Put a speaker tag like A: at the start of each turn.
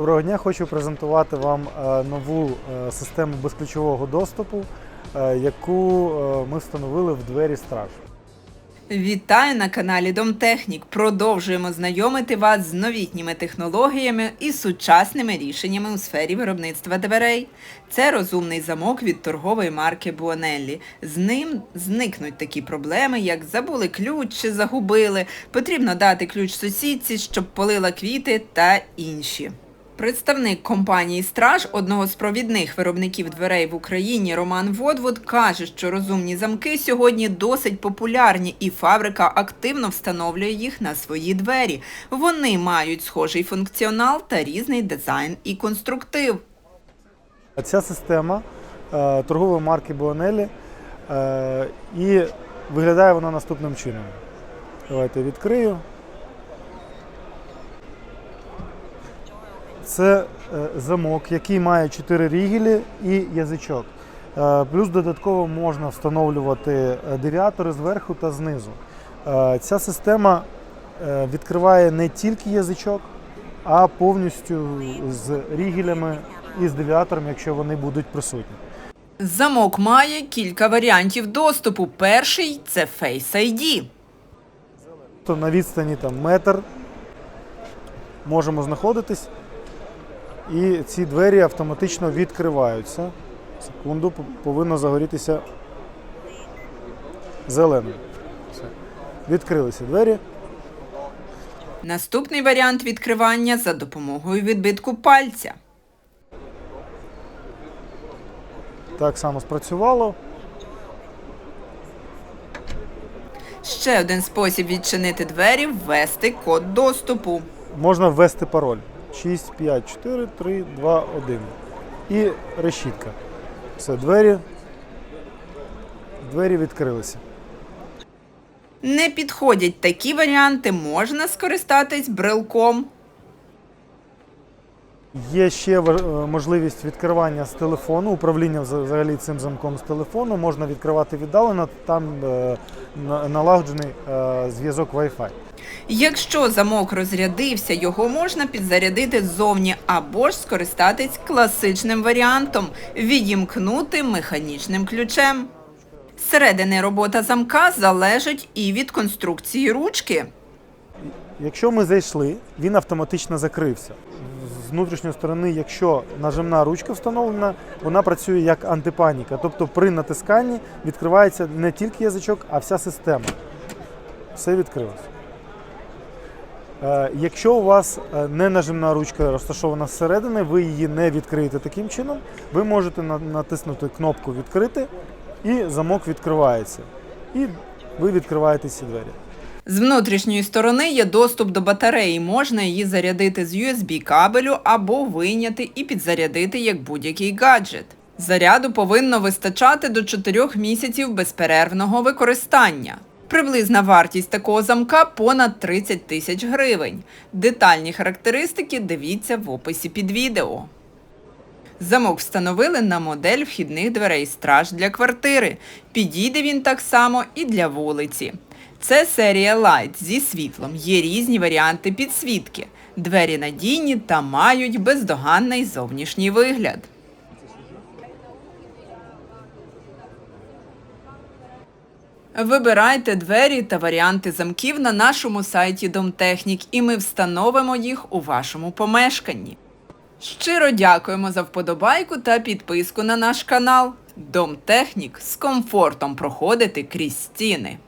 A: Доброго дня, хочу презентувати вам е, нову е, систему безключового доступу, е, яку ми встановили в двері страж.
B: Вітаю на каналі Домтехнік. Продовжуємо знайомити вас з новітніми технологіями і сучасними рішеннями у сфері виробництва дверей. Це розумний замок від торгової марки Буонеллі. З ним зникнуть такі проблеми, як забули ключ чи загубили. Потрібно дати ключ сусідці, щоб полила квіти та інші. Представник компанії Страж, одного з провідних виробників дверей в Україні, Роман Водвуд, каже, що розумні замки сьогодні досить популярні, і фабрика активно встановлює їх на свої двері. Вони мають схожий функціонал та різний дизайн і конструктив.
A: Ця система е, торгової марки Буонелі е, і виглядає вона наступним чином. Давайте відкрию. Це е, замок, який має 4 рігелі і язичок. Е, Плюс додатково можна встановлювати е, девіатори зверху та знизу. Ця система відкриває не тільки язичок, а повністю з рігелями і з девіатором, якщо вони будуть присутні.
B: Замок має кілька варіантів доступу. Перший це Face ID.
A: На відстані там метр можемо знаходитись, і ці двері автоматично відкриваються. Секунду, повинно загорітися зеленим. Все. Відкрилися двері.
B: Наступний варіант відкривання за допомогою відбитку пальця.
A: Так само спрацювало.
B: Ще один спосіб відчинити двері ввести код доступу.
A: Можна ввести пароль 6, 5, 4, 3, 2, 1. І решітка. Все, двері. Двері відкрилися.
B: Не підходять такі варіанти, можна скористатись брелком.
A: Є ще е, можливість відкривання з телефону, управління взагалі цим замком з телефону. Можна відкривати віддалено, там е, налагоджений е, зв'язок Wi-Fi.
B: Якщо замок розрядився, його можна підзарядити ззовні або ж скористатись класичним варіантом відімкнути механічним ключем. Зсередини робота замка залежить і від конструкції ручки.
A: Якщо ми зайшли, він автоматично закрився. З внутрішньої сторони, якщо нажимна ручка встановлена, вона працює як антипаніка. Тобто при натисканні відкривається не тільки язичок, а вся система. Все відкрилось. Е, Якщо у вас е, не нажимна ручка розташована зсередини, ви її не відкриєте таким чином, ви можете натиснути кнопку Відкрити і замок відкривається. І ви відкриваєте ці двері.
B: З внутрішньої сторони є доступ до батареї. Можна її зарядити з USB кабелю або вийняти і підзарядити як будь-який гаджет. Заряду повинно вистачати до 4 місяців безперервного використання. Приблизна вартість такого замка понад 30 тисяч гривень. Детальні характеристики дивіться в описі під відео. Замок встановили на модель вхідних дверей страж для квартири. Підійде він так само і для вулиці. Це серія Light зі світлом. Є різні варіанти підсвітки. Двері надійні та мають бездоганний зовнішній вигляд. Вибирайте двері та варіанти замків на нашому сайті Домтехнік, і ми встановимо їх у вашому помешканні. Щиро дякуємо за вподобайку та підписку на наш канал. Домтехнік з комфортом проходити крізь стіни.